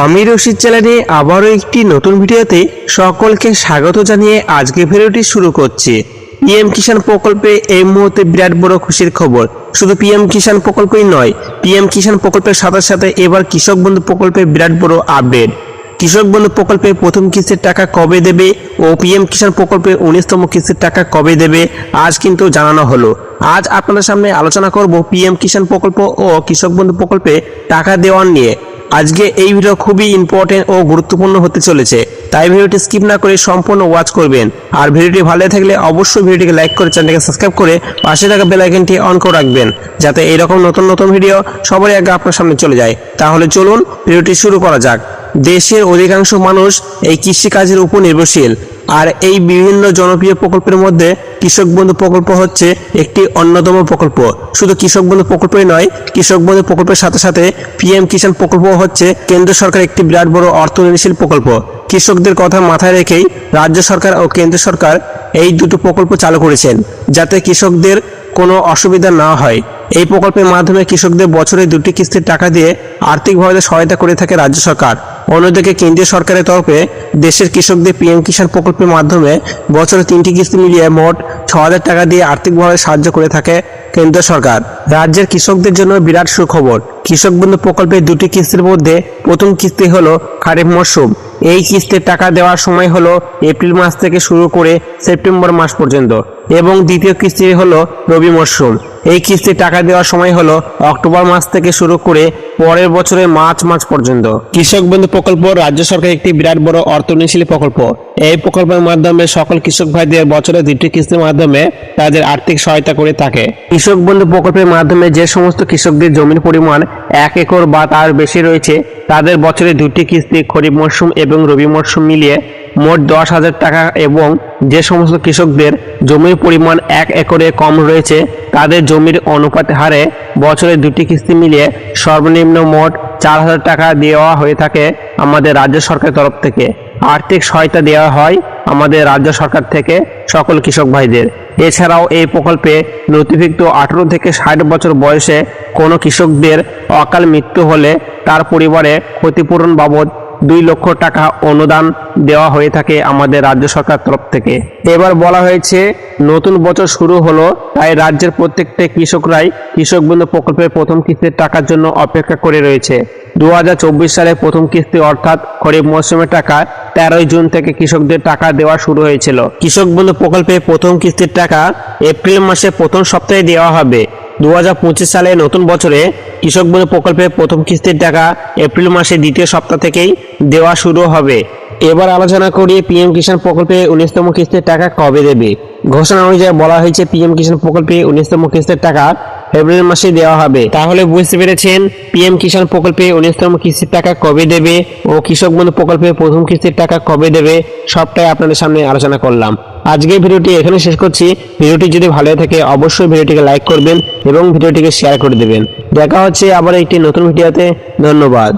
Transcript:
আমি রশিদ চ্যানেলে আবারও একটি নতুন ভিডিওতে সকলকে স্বাগত জানিয়ে আজকে ভিডিওটি শুরু করছি। পিএম কিষাণ প্রকল্পে এই মুহূর্তে বিরাট বড় খুশির খবর। শুধু পিএম কিষাণ প্রকল্পই নয়, পিএম কিষাণ প্রকল্পের সাথে সাথে এবার কৃষক বন্ধু প্রকল্পে বিরাট বড় আপডেট কৃষক বন্ধু প্রকল্পে প্রথম কিস্তির টাকা কবে দেবে ও পিএম কিষাণ প্রকল্পে উনিশতম কিস্তির টাকা কবে দেবে, আজ কিন্তু জানানো হলো। আজ আপনাদের সামনে আলোচনা করব পিএম কিষাণ প্রকল্প ও কৃষক বন্ধু প্রকল্পে টাকা দেওয়ার নিয়ে। আজকে এই ভিডিও খুবই ইম্পর্টেন্ট ও গুরুত্বপূর্ণ হতে চলেছে। তাই ভিডিওটি স্কিপ না করে সম্পূর্ণ ওয়াচ করবেন। আর ভিডিওটি ভালো থাকলে অবশ্যই ভিডিওটিকে লাইক করে চ্যানেলকে সাবস্ক্রাইব করে পাশে থাকা বেল অন করে রাখবেন, যাতে এইরকম নতুন নতুন ভিডিও সবারই আগে আপনার সামনে চলে যায়। তাহলে চলুন ভিডিওটি শুরু করা যাক। দেশের অধিকাংশ মানুষ এই কৃষিকাজের উপর নির্ভরশীল। আর এই বিভিন্ন জনপ্রিয় প্রকল্পের মধ্যে কৃষক বন্ধু প্রকল্প হচ্ছে একটি অন্যতম প্রকল্প। শুধু কৃষক বন্ধু প্রকল্পই নয়, কৃষক বন্ধু প্রকল্পের সাথে সাথে পিএম কিষাণ প্রকল্প হচ্ছে কেন্দ্র সরকার একটি বিরাট বড় অর্থনীতিশীল প্রকল্প। কৃষকদের কথা মাথায় রেখেই রাজ্য সরকার ও কেন্দ্র সরকার এই দুটো প্রকল্প চালু করেছেন, যাতে কৃষকদের কোনো অসুবিধা না হয়। এই প্রকল্পের মাধ্যমে কৃষকদের বছরে দুটি কিস্তির টাকা দিয়ে আর্থিকভাবে সহায়তা করে থাকে রাজ্য সরকার। অন্যদিকে কেন্দ্রীয় সরকারের তরফে দেশের কৃষকদের পিএম কিষাণ প্রকল্পের মাধ্যমে বছরে তিনটি কিস্তি মিলিয়ে মোট ছ হাজার টাকা দিয়ে আর্থিকভাবে সাহায্য করে থাকে কেন্দ্র সরকার। রাজ্যের কৃষকদের জন্য বিরাট সুখবর। কৃষক বন্ধু প্রকল্পের দুটি কিস্তির মধ্যে প্রথম কিস্তি হলো খারিফ মরশুম এই কিস্তির টাকা দেওয়ার সময় হলো এপ্রিল মাস থেকে শুরু করে সেপ্টেম্বর মাস পর্যন্ত এবং দ্বিতীয় কিস্তি হলো রবি মরশুম এই কিস্তির টাকা দেওয়ার সময় হলো অক্টোবর মাস থেকে শুরু করে পরের বছরের মার্চ মাস পর্যন্ত। কৃষক বন্ধু প্রকল্প রাজ্য সরকার একটি বিরাট বড় অর্থনীতিশীল প্রকল্প। এই প্রকল্পের মাধ্যমে সকল কৃষক ভাইদের বছরে দুটি কিস্তির মাধ্যমে তাদের আর্থিক সহায়তা করে থাকে। কৃষক বন্ধু প্রকল্পের মাধ্যমে যে সমস্ত কৃষকদের জমির পরিমাণ এক একর বা তার বেশি রয়েছে, তাদের বছরে দুটি কিস্তি খরিফ মরশুম এবং রবি মরশুম মিলিয়ে মোট দশ হাজার টাকা এবং যে সমস্ত কৃষকদের জমির পরিমাণ এক একরে কম রয়েছে, তাদের জমির অনুপাত হারে বছরে দুটি কিস্তি মিলিয়ে সর্বনিম্ন মোট চার হাজার টাকা দেওয়া হয়ে থাকে আমাদের রাজ্য সরকারের তরফ থেকে। আর্থিক সহায়তা দেওয়া হয় আমাদের রাজ্য সরকার থেকে সকল কৃষক ভাইদের। এছাড়াও এই প্রকল্পে নথিভুক্ত আঠারো থেকে ষাট বছর বয়সে কোনো কৃষকদের অকাল মৃত্যু হলে তার পরিবারে ক্ষতিপূরণ বাবদ দুই লক্ষ টাকা অনুদান দেওয়া হয়ে থাকে আমাদের রাজ্য সরকার তরফ থেকে। এবার বলা হয়েছে, নতুন বছর শুরু হলো, তাই রাজ্যের প্রত্যেকটা কৃষকরাই কৃষক বন্ধু প্রকল্পের প্রথম কিস্তির টাকার জন্য অপেক্ষা করে রয়েছে। দু হাজার চব্বিশ সালে প্রথম কিস্তি অর্থাৎ খরিফ মৌসুমের টাকা তেরোই জুন থেকে কৃষকদের টাকা দেওয়া শুরু হয়েছিল। কৃষক বন্ধু প্রকল্পে প্রথম কিস্তির টাকা এপ্রিল মাসে প্রথম সপ্তাহে দেওয়া হবে। দু হাজার পঁচিশ সালে নতুন বছরে কৃষক বন্ধু প্রকল্পে প্রথম কিস্তির টাকা এপ্রিল মাসে দ্বিতীয় সপ্তাহ থেকেই দেওয়া শুরু হবে। এবার আলোচনা করি পিএম কিষাণ প্রকল্পে উনিশতম কিস্তির টাকা কবে দেবে? ঘোষণা অনুযায়ী বলা হয়েছে, পিএম কিষাণ প্রকল্পে উনিশতম কিস্তির টাকা ফেব্রুয়ারি মাসে দেওয়া হবে। তাহলে বুঝতে পেরেছেন, পিএম কিষাণ প্রকল্পে উনিশতম কিস্তির টাকা কবে দেবে ও কৃষক বন্ধু প্রকল্পে প্রথম কিস্তির টাকা কবে দেবে, সবটাই আপনাদের সামনে আলোচনা করলাম। আজকের ভিডিওটি এখানে শেষ করছি। ভিডিওটি যদি ভালো থাকে, অবশ্যই ভিডিওটিকে লাইক করবেন এবং ভিডিওটিকে শেয়ার করে দেবেন। দেখা হচ্ছে আবার একটি নতুন ভিডিওতে। ধন্যবাদ।